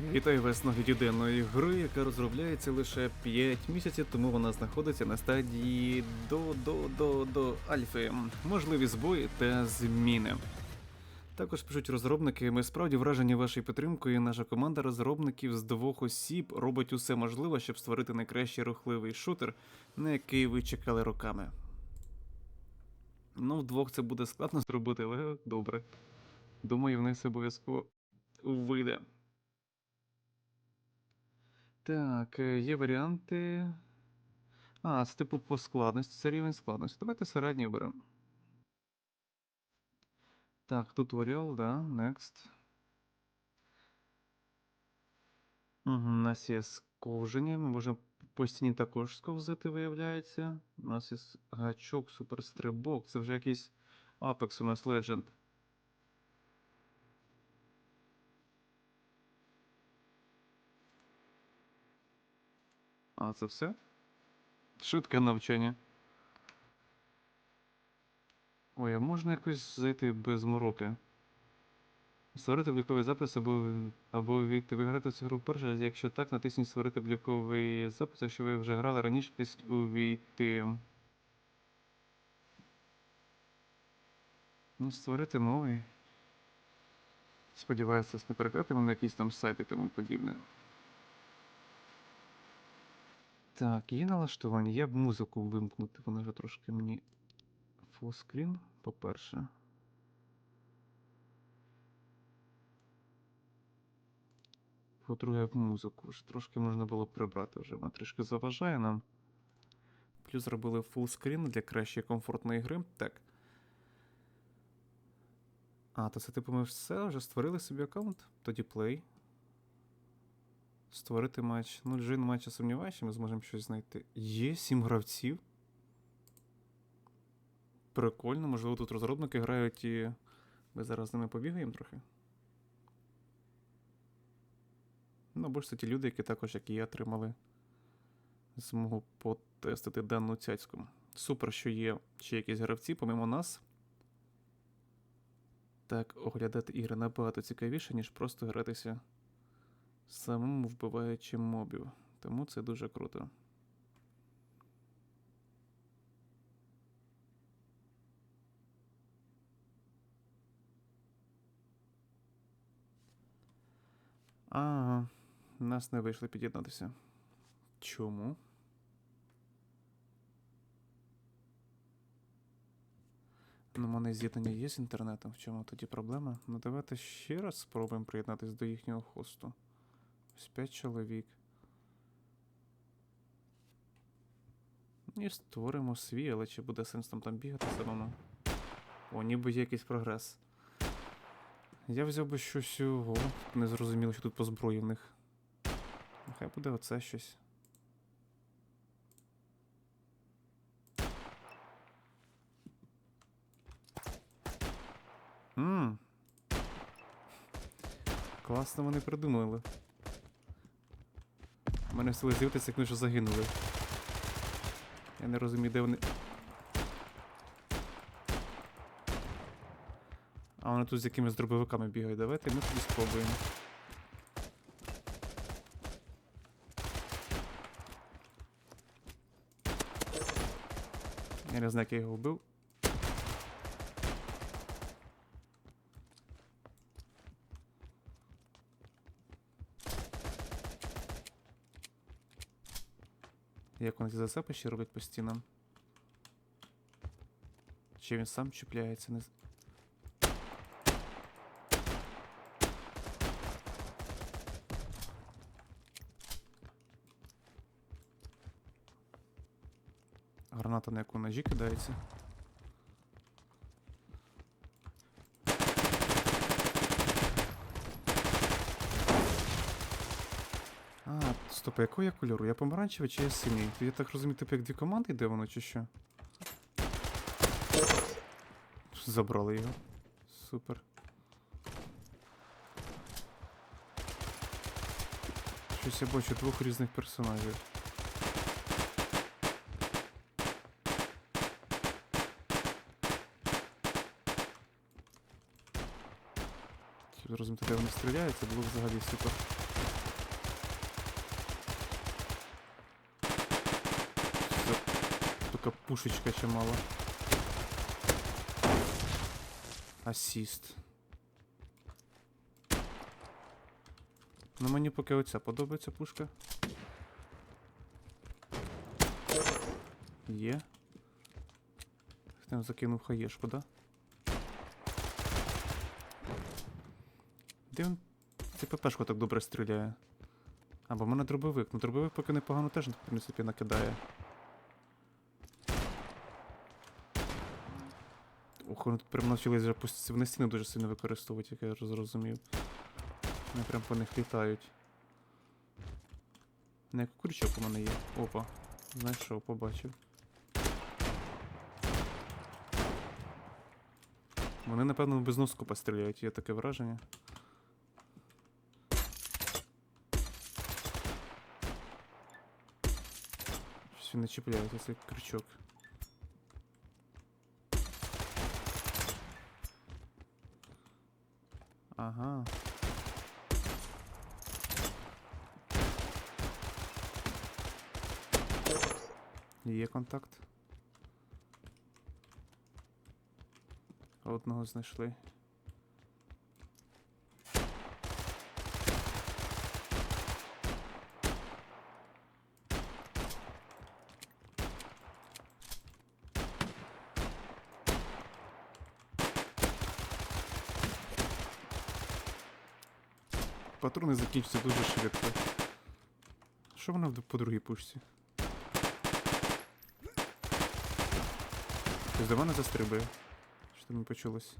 Вітаю вас на денної гри, яка розробляється лише 5 місяців, тому вона знаходиться на стадії до до до до альфи. Можливі збої та зміни. Також пишуть розробники, ми справді вражені вашою підтримкою. Наша команда розробників з двох осіб робить усе можливе, щоб створити найкращий рухливий шутер, на який ви чекали роками. Ну, вдвох це буде складно зробити, але добре. Думаю, в них це обов'язково вийде. Так, е, є варіанти. А, це типу по складності, це рівень складності. Давайте середній беремо. Так, туторіал, да, next. Угу, у нас є сковження, ми можемо по стіні також сковзити, виявляється. У нас є гачок, суперстрибок, це вже якийсь Apex у нас Legend. А, це все? Швидке навчання. Ой, а можна якось зайти без мороки? Створити обліковий запис або, або увійти. Ви цю гру вперше, якщо так, натисніть створити обліковий запис, якщо ви вже грали раніше, тисніть увійти. Ну, створити новий. Сподіваюся, не перекладатиме на якісь там сайти тому подібне. Так, є налаштування. Я б музику вимкнути, вона вже трошки мені фулскрін, по-перше. По-друге, музику ж трошки можна було прибрати вже, вона трішки заважає нам. Плюс зробили фулскрін для кращої комфортної гри. Так. А, то це типу ми все вже створили собі аккаунт. Тоді play. Створити матч. Ну, джин матча сумніваюся, що ми зможемо щось знайти. Є сім гравців. Прикольно, можливо, тут розробники грають і ми зараз з ними побігаємо трохи. Ну, або ж це ті люди, які також, як і я, отримали змогу потестити дану цяцьку. Супер, що є ще якісь гравці, помимо нас. Так, оглядати ігри набагато цікавіше, ніж просто гратися самому вбиваючи мобів. Тому це дуже круто. Ага, нас не вийшло під'єднатися. Чому? Ну, у мене з'єднання є з інтернетом. В чому тоді проблема? Ну, давайте ще раз спробуємо приєднатися до їхнього хосту. Ось 5 чоловік. І створимо свій, але чи буде сенс там там бігати самому? О, ніби є якийсь прогрес. Я взяв би щось ого. Не зрозуміло, що тут по зброї в них. Нехай буде оце щось. Ммм. Класно вони придумали. У мене сили з'явитися, як ми вже загинули. Я не розумію, де вони. А вони тут з якимись дробовиками бігають. Давайте ми тоді спробуємо. Я не знаю, як я його вбив. Як вони ці засипи ще роблять по стінам? Чи він сам чіпляється? Не... Граната на яку ножі кидається. А, стоп, якого я кольору? Я помаранчевий чи я синій? Я так розумію, типу як дві команди йде воно, чи що? Забрали його. Супер. Щось я бачу двох різних персонажів. Ті зрозуміти, де вони стріляють, це було взагалі супер. Все, Така пушечка ще мало. Асіст. Ну мені поки оця подобається пушка. Є. Хтось закинув хаєшку, да? Де він цей ППшку так добре стріляє? Або в мене дробовик. Ну дробовик поки непогано теж, в принципі, накидає. Ох, тут прям навчились вже вони стіни дуже сильно використовують, як я зрозумів. Вони прям по них літають. Не крючок у мене є. Опа. Знайшов, побачив. Вони, напевно, без носку постріляють, є таке враження. Щось він не чіпляється, цей крючок. Ага. Є контакт. Одного знайшли. Патрони закінчаться дуже швидко. Що вона по другій пушці? Хтось до мене застрибує. Що там не почулось?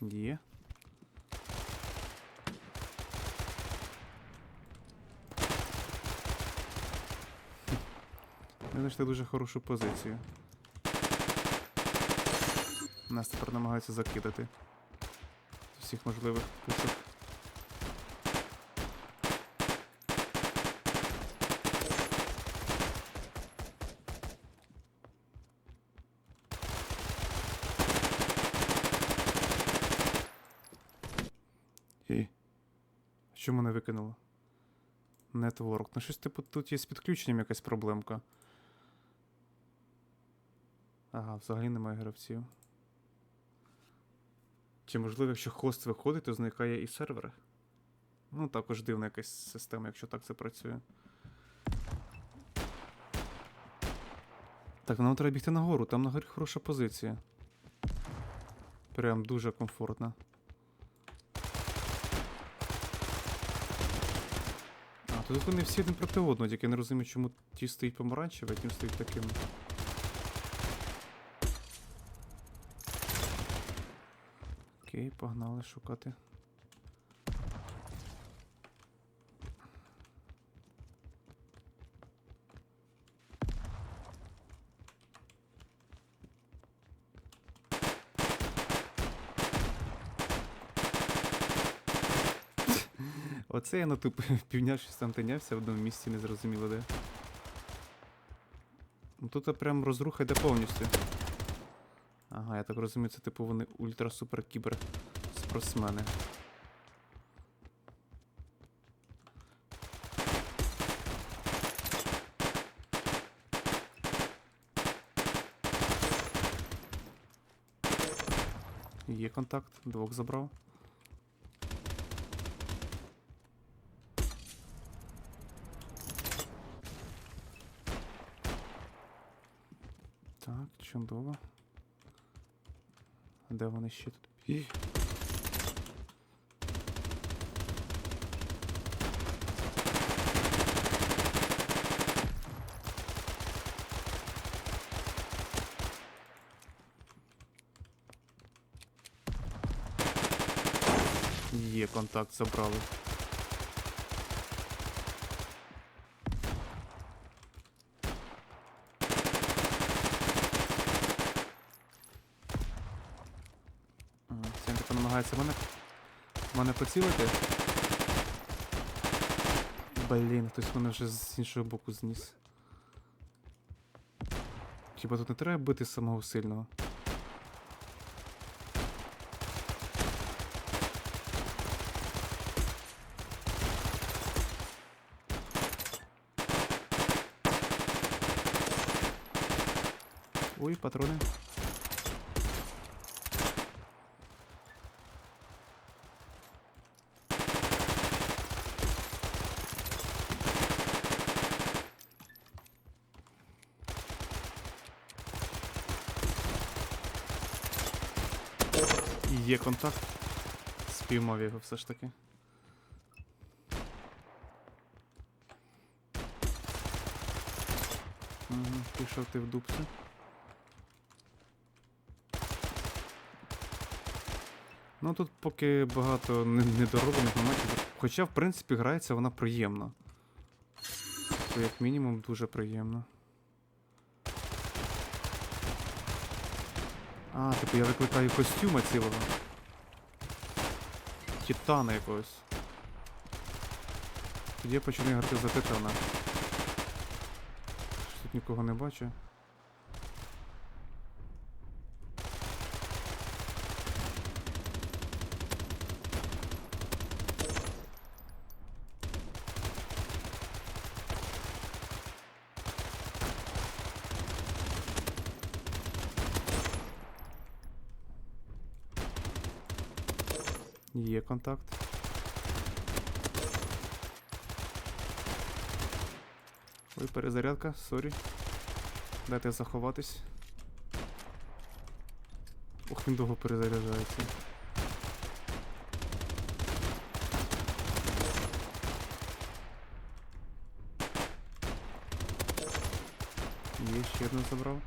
Є. Знайшли дуже хорошу позицію. Нас тепер намагаються закидати. З усіх можливих пушок. І. Що мене викинуло? Нетворк. Ну щось типу тут є з підключенням якась проблемка. Ага, взагалі немає гравців. Чи можливо, якщо хост виходить, то зникає і сервер? Ну, також дивна якась система, якщо так це працює. Так, нам треба бігти нагору, там на горі хороша позиція. Прям дуже комфортна. А, тут вони всі один проти одного, тільки я не розумію, чому ті стоїть помаранчевий, а ті стоїть таким. Окей, погнали шукати. Оце я на тупо півдня щось там тинявся в одному місці, не зрозуміло де. Ну тут прям розруха йде повністю. Ага, я так розумію, це типу вони ультра-супер-кібер спортсмени. Є контакт, двох забрав. Так, чудово. Де вони ще тут? Є контакт, забрали. мене поцілити? Блін, хтось мене вже з іншого боку зніс. Хіба тут не треба бити самого сильного? Є контакт. Спіймав його все ж таки. Угу, пішов ти в дупцю. Ну тут поки багато не- недороблених моментів. Хоча, в принципі, грається вона приємно. Як мінімум дуже приємно. А, типу я викликаю костюма цілого. Титана якогось. Тоді я починаю грати за титана. Тут нікого не бачу. Є контакт. Ой, перезарядка, сорі. Дайте заховатись. Ох, він довго перезаряджається. Є, ще одну забрав.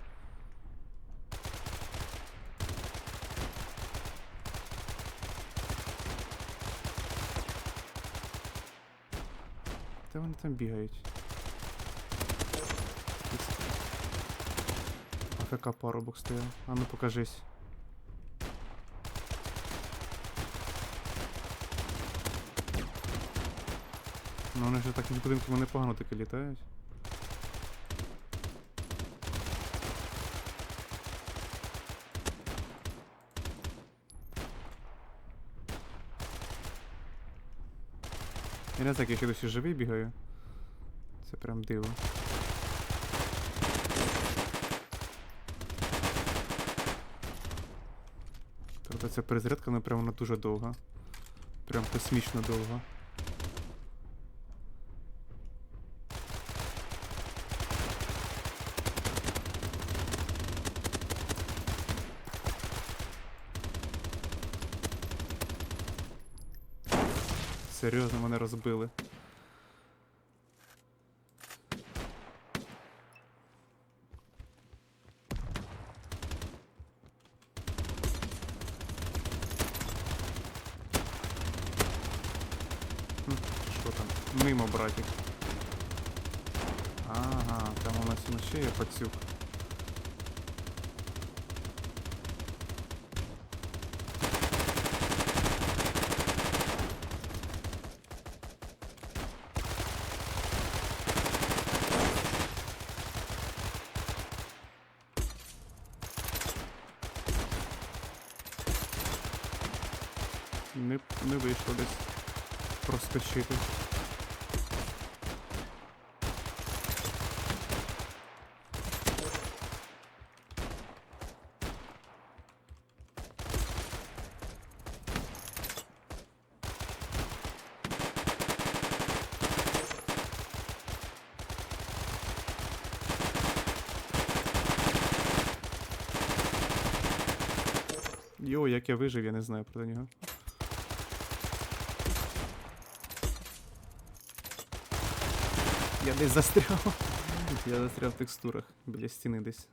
Там бігають? АФК парубок стояв. А ну покажись. Ну вони ж так між будинками непогано таки літають. Я не знаю, як я ще досі живий бігаю. Це прям диво. Тобто ця перезарядка, вона прям вона дуже довга. Прям космічно довга. Серйозно мене розбили. Хм, Що там? Мимо, братик. Ага, ще є пацюк. Не, не вийшло десь проскочити. Йо, як я вижив, я не знаю про нього. Я десь застряв. Я застряв в текстурах біля стіни десь.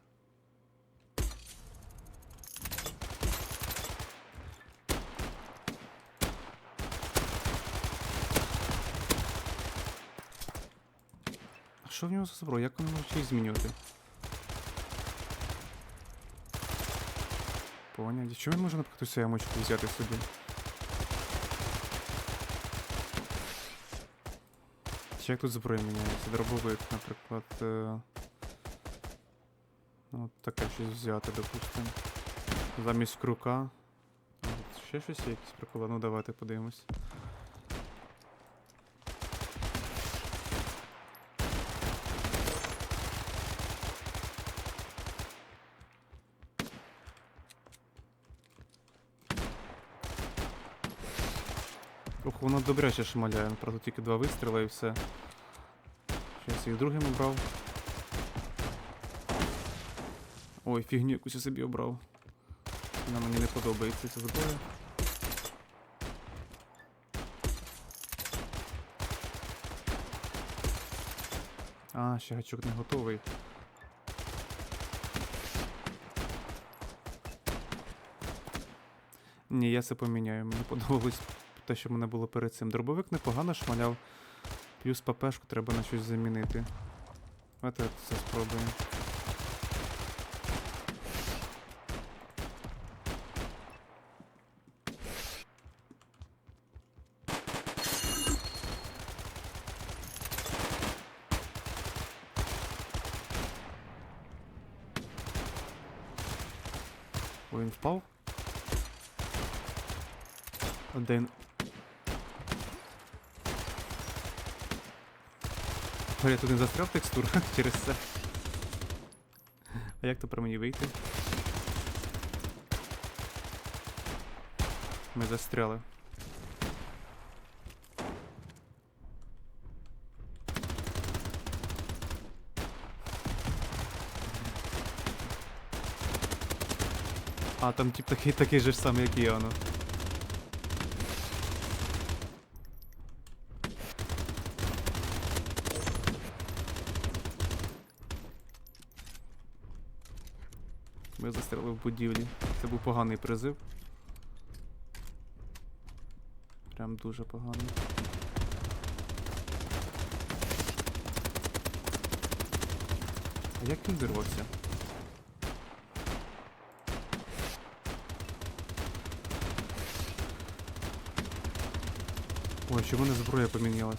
А що в нього за зброя? Як вони можуть їх змінювати? Поняв. Чого він може, наприклад, цю ямочку взяти собі? Чи як тут зброя міняється? Дробовик, наприклад. Е... От таке щось взяти, допустимо. Замість крука. Ще щось є якісь приколи. Ну давайте подивимось. Ох, воно добряче шмаляє, правда тільки два вистріли і все. Щас їх другим обрав. Ой, фігню якусь я собі обрав. Вона мені не подобається ця зброя. А, ще гачок не готовий. Ні, я це поміняю. Мені подобалось те, що в мене було перед цим. Дробовик непогано шмаляв. Плюс ППшку треба на щось замінити. Давайте це спробуємо. Він впав? Один. Ой, я тут не застряв текстур через це. А як тепер мені вийти? Ми застряли. А, там тип такий такий же ж самий, як і я, ну. Ми застряли в будівлі. Це був поганий призив. Прям дуже поганий. А як він вирвався? Ой, чому не зброя помінялась?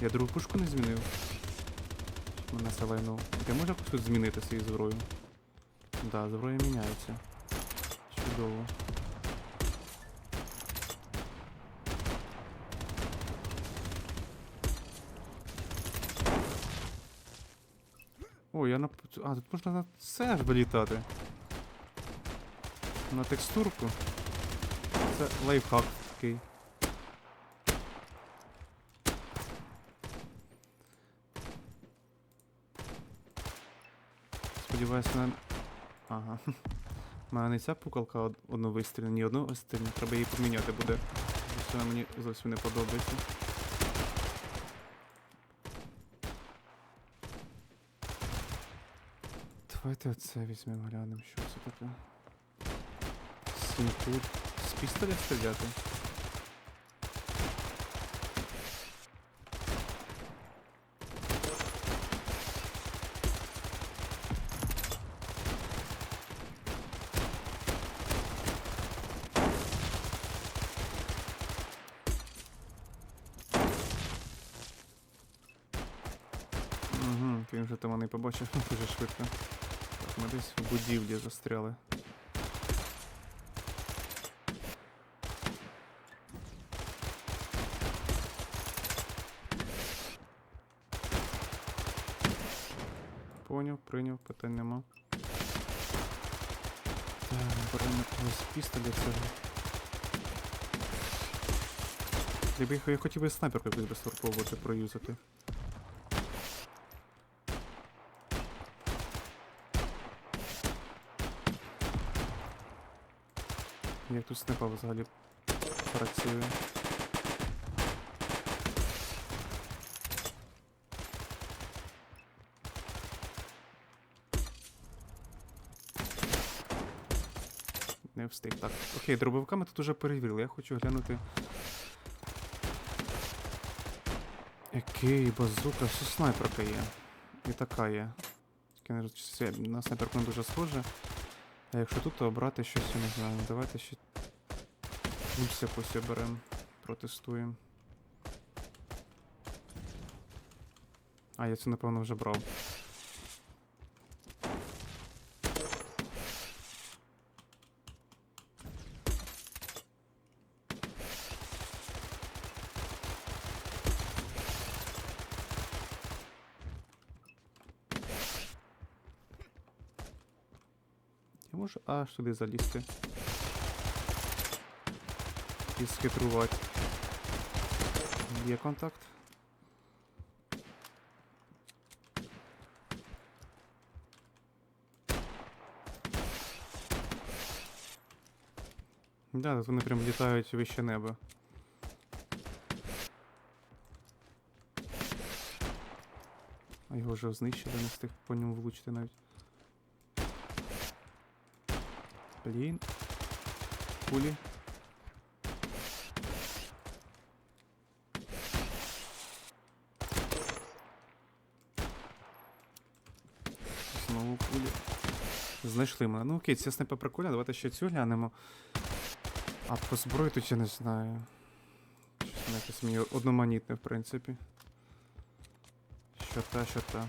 Я другу пушку не змінив. Мене салайнув. Я можу якось тут змінити свою зброю? Да, зброя міняється. Чудово. О, я на... А, тут можна на це аж вилітати. На текстурку. Це лайфхак такий. Сподіваюсь, на. Ага. У мене не ця пукалка одну одновистрільна, ні одну вистрільна. Треба її поміняти буде. Це мені зовсім не подобається. Давайте оце візьмемо, глянемо, що це таке. Сінкут. З пістоля стріляти? Угу, він вже там дуже швидко. Так, ми десь в будівлі застряли. Поняв, прийняв, питань нема. Так, беремо якогось пістолет цього. Я б я хотів би снайперку якусь безтурковувати проюзати. Як тут снайпа взагалі працює? Не встиг. Так. Окей, дробовиками тут уже перевірили. Я хочу глянути. Який базука, все снайперка є. І така є. Це на снайперку не дуже схоже. А якщо тут, то обрати щось, я не знаю. Давайте ще пульс якось оберемо. Протестуємо. А, я це, напевно вже брав. Може аж туди залізти. І схитрувати. Є контакт. Да, тут вони прям літають вище неба. А його вже знищили, не встиг по ньому влучити навіть. Блін. Кулі. Знову кулі. Знайшли мене. Ну окей, це снайпа прикольна, давайте ще цю глянемо. А по зброї тут я не знаю. Щось мені одноманітне, в принципі. Що та, що та.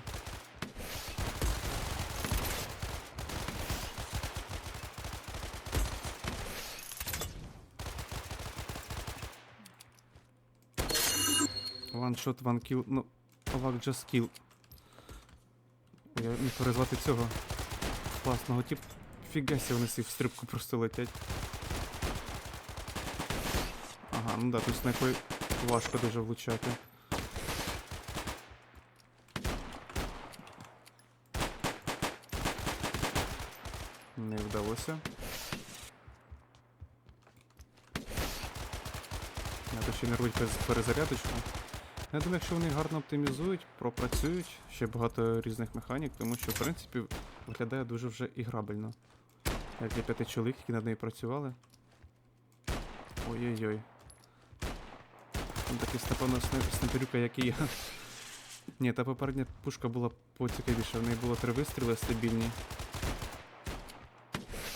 One shot, one kill. Ну, овак just kill. Я міг перезвати цього класного тип. Фігасі вони всі в стрибку просто летять. Ага, ну да, тут снайпою важко дуже влучати. Не вдалося. Треба ще не перез- перезарядочку. Я думаю, якщо вони гарно оптимізують, пропрацюють ще багато різних механік, тому що, в принципі, виглядає дуже вже іграбельно. Як для п'яти чоловік, які над нею працювали. Ой-ой-ой. Там такий снайп- снайперюка, як і я. Ні, та попередня пушка була поцікавіша, в неї було три вистріли стабільні.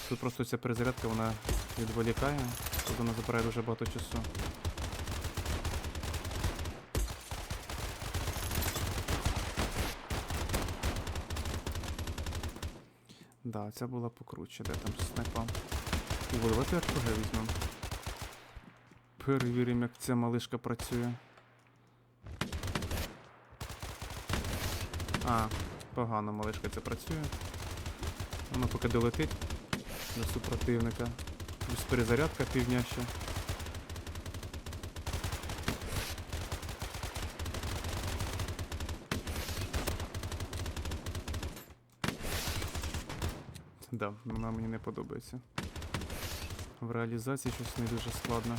Тут просто ця перезарядка вона відволікає, тут вона забирає дуже багато часу. Да, ця була покруче, де там снайпа. І давайте РПГ візьмемо. Перевіримо, як ця малишка працює. А, погано малишка ця працює. Вона поки долетить до супротивника. Плюс перезарядка півдня ще. Да, вона мені не подобається. В реалізації щось не дуже складно.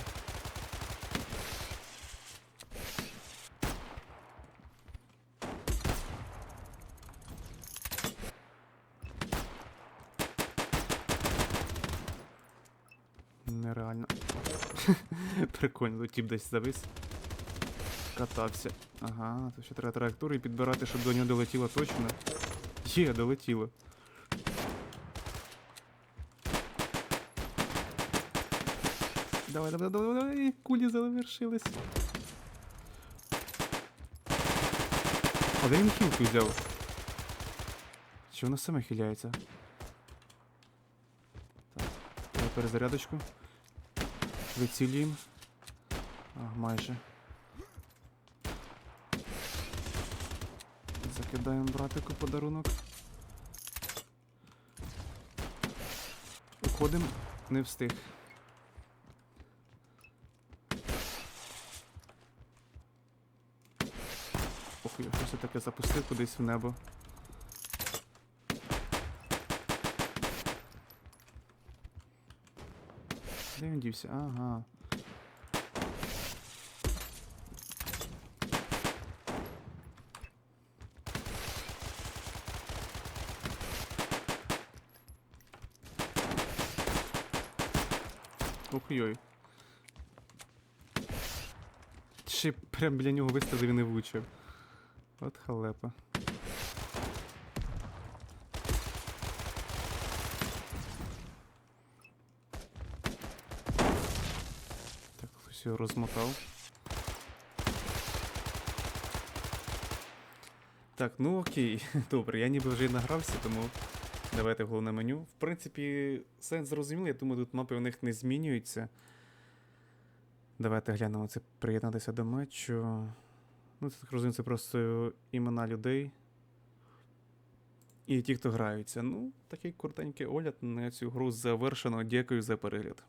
Нереально. Прикольно, тіп десь завис. Катався. Ага, то ще треба траєкторії підбирати, щоб до нього долетіло точно. Є, долетіло. Давай, давай, давай, давай, кулі завершились. А де він хілку взяв? Чи воно саме хиляється? Так, давай перезарядочку. Вицілюємо. А, майже. Закидаємо братику подарунок. Уходимо, не встиг. Таке запустив кудись в небо. Де він дівся? Ага. Ох йой. Ще прям біля нього вистрілив і не влучив. От халепа. Так, хтось його розмотав. Так, ну окей, добре, я ніби вже й награвся, тому давайте в головне меню. В принципі, сенс зрозумілий, я думаю, тут мапи у них не змінюються. Давайте глянемо це приєднатися до матчу. Ну, це так розумію, це просто імена людей. і ті, хто граються. Ну, такий коротенький огляд на цю гру завершено. Дякую за перегляд.